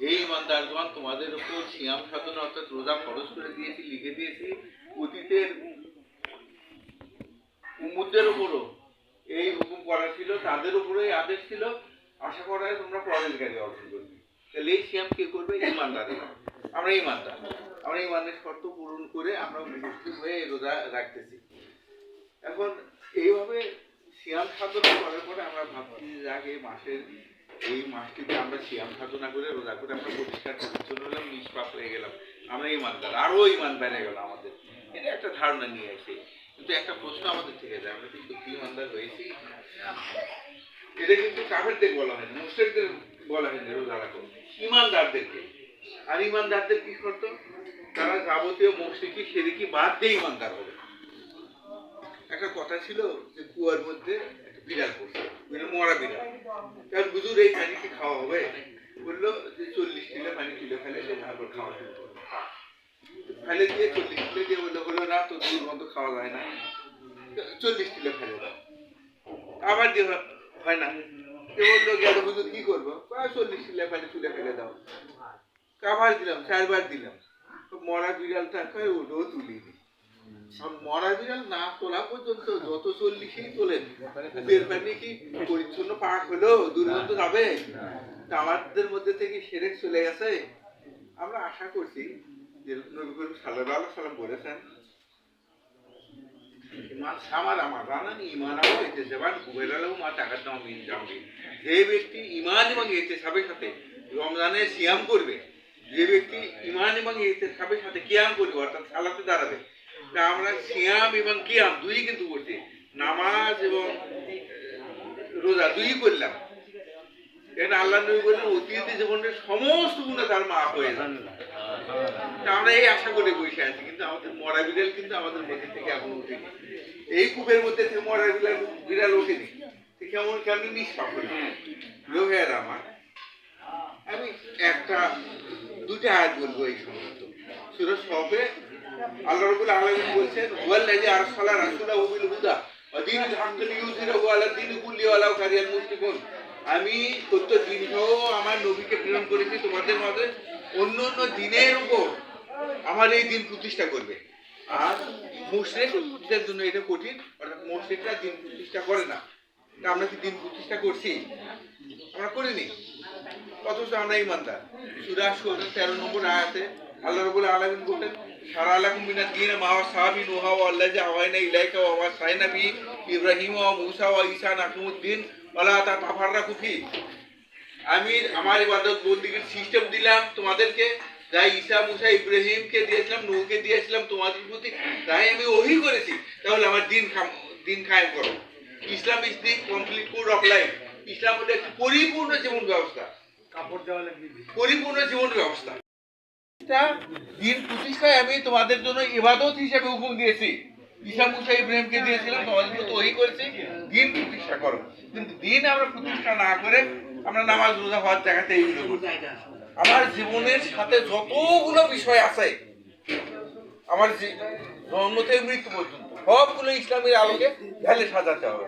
এই ইমানদারগণ তোমাদের উপর সিয়াম সাধনা অর্থাৎ রোজা খরচ করে দিয়েছি, লিখে দিয়েছি। অতীতের উম্মুদের উপরও এই হুকুম করা ছিল, তাদের উপরে আদেশ ছিল। আশা করা তোমরা পরেজগারি অর্জন করবে। তাহলে এই সিয়াম কে করবে? ইমানদার আমরা ইমানদার আমরা ইমানের শর্ত পূরণ করে আমরা মুসলিম হয়ে রোজা রাখতেছি। এখন এইভাবে সিয়াম সাধনা করার পরে আমরা ভাবছি যে আগে মাসের এই মাসটিতে আমরা সিয়াম সাধনা করে রোজা করে আমরা পরিষ্কার পরিচ্ছন্ন হলাম, নিষ্পাপ হয়ে গেলাম। আমরা ইমানদার আরও ইমান বেড়ে গেল আমাদের। এটা একটা ধারণা নিয়ে আসে কিন্তু একটা প্রশ্ন আমাদের থেকে যায়, আমরা কিন্তু কি ইমানদার হয়েছি? এটা কিন্তু কাফেরদের বলা হয়নি, মুসলিমদের বলা হয়নি রোজা রাখো। ইমানদারদেরকে আর ইমানদারদের কি করতো তারা যাবতীয় মস্তিকি সেদিকে বাদ দিয়ে ইমানদার হবে। একটা কথা ছিল যে কুয়ার মধ্যে একটা বিড়াল পড়ছে মরা বিড়াল। কারণ বুঝুর এই পানি কি খাওয়া হবে বলল যে চল্লিশ কিলো পানি কিলো সে তারপর খাওয়া শুরু ফেলে দিয়ে চল্লিশ কিলো দিয়ে বলল বলল না, তো মতো খাওয়া যায় না। চল্লিশ কিলো ফেলে দাও। আবার দিয়ে হয়- না। সে বলল গেল হুজুর, কি করব? চল্লিশ কিলো পানি তুলে ফেলে দাও। কাবার দিলাম, চারবার দিলাম। মরা বিড়ালটা ওটাও তুলিনি মরা বিড়াল না তোলা পর্যন্ত যত চল্লিশেই তোলেন বের পানি কি পরিচ্ছন্ন পাক হলো? দুর্গন্ধ যাবে? আমাদের মধ্যে থেকে সেরেক চলে গেছে। আমরা আশা করছি যে নবী করিম সাল্লাম বলেছেন ইমান সামার আমার রানানি ইমান আমার এতে জবান কুবেলালেও মা টাকার দাম মিন জামবি যে ব্যক্তি ইমান এবং এতে সাবের সাথে রমজানে সিয়াম করবে যে ব্যক্তি ইমান এবং এতে সাবের সাথে কিয়াম করবে অর্থাৎ সালাতে দাঁড়াবে তা আমরা সিয়াম এবং কিয়াম দুই কিন্তু করছি নামাজ এবং রোজা দুই করলাম। এটা আল্লাহ নবী বললেন, অতীত জীবনের সমস্ত গুণে তার মা হয়ে তা আমরা এই আশা করে বসে আছি, কিন্তু আমাদের মরা বিড়াল কিন্তু আমাদের মধ্যে থেকে এখন উঠেনি এই কূপের মধ্যে থেকে মরা বিড়াল বিড়াল ওঠেনি। কেমন কেমন নিষ্পাপ হলো লোহের আমার। আমি একটা দুটা আয়াত বলব এই সমস্ত। সুরজ সবে আল্লাহ রবুল আলমিন বলছেন হুয়াল্লাযী আরসালা রাসূলাহু বিল হুদা ওয়া দীনিল হাক্কি লিইয়ুযহিরাহু আলা দীনি কুল্লি ওয়ালাউ কারিহাল মুশরিকুন আমি সত্য দিন আমার নবীকে প্রেরণ করেছি তোমাদের মাঝে অন্য অন্য দিনের উপর আমার এই দিন প্রতিষ্ঠা করবে। আর মুশরিকদের জন্য এটা কঠিন, অর্থাৎ মুশরিকরা দিন প্রতিষ্ঠা করে না। তা আমরা কি দিন প্রতিষ্ঠা করছি? আমরা করিনি। অথচ আমরা ইমানদার। সুরা সুরা তেরো নম্বর আয়াতে আল্লাহ রবুল আলমিন বলেন কুফি আমি আমার ইবাদত বন্দিগির সিস্টেম দিলাম তোমাদেরকে। যাই ঈসা মুসা ইব্রাহিমকে দিয়েছিলাম নূহকে দিয়েছিলাম তোমাদের প্রতি। তাই আমি ওহি করেছি। তাহলে আমার দিন খাম দিন কায়েম করো। Islam is the complete code of life ইসলাম হলো একটি পরিপূর্ণ জীবন ব্যবস্থা। কাপড় দেওয়া লাগবে। পরিপূর্ণ জীবন ব্যবস্থা। দিন প্রতিষ্ঠায় আমি তোমাদের জন্য ইবাদত হিসেবে হুকুম দিয়েছি। ঈসা মুসা ইব্রাহিমকে দিয়েছিলাম করেছি। দিন প্রতিষ্ঠা করো। কিন্তু দিন আমরা প্রতিষ্ঠা না করে আমরা নামাজ রোজা হওয়ার জায়গাতে এইগুলো করছি। আমার জীবনের সাথে যতগুলো বিষয় আছে, আমার জন্ম থেকে মৃত্যু পর্যন্ত সবগুলো ইসলামের আলোকে ঢেলে সাজাতে হবে।